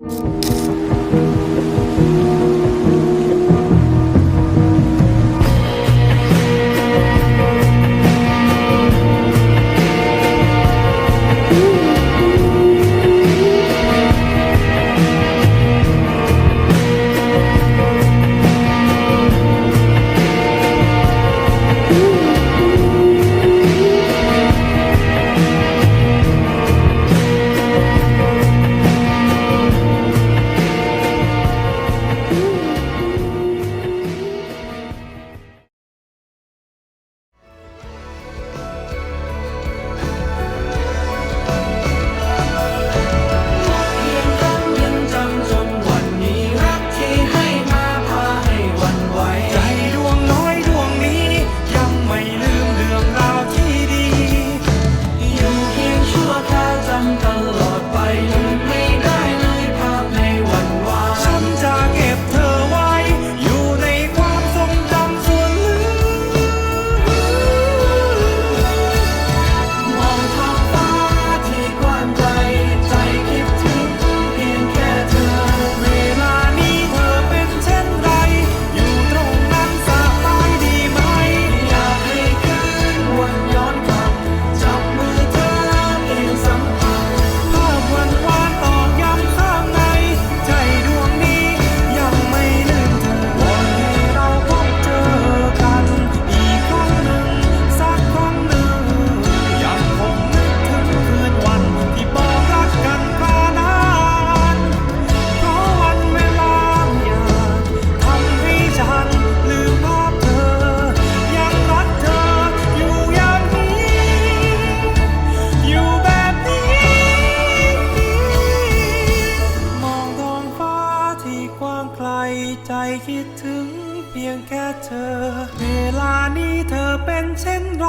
you ใจคิดถึงเพียงแค่เธอ เวลานี้เธอเป็นเช่นไร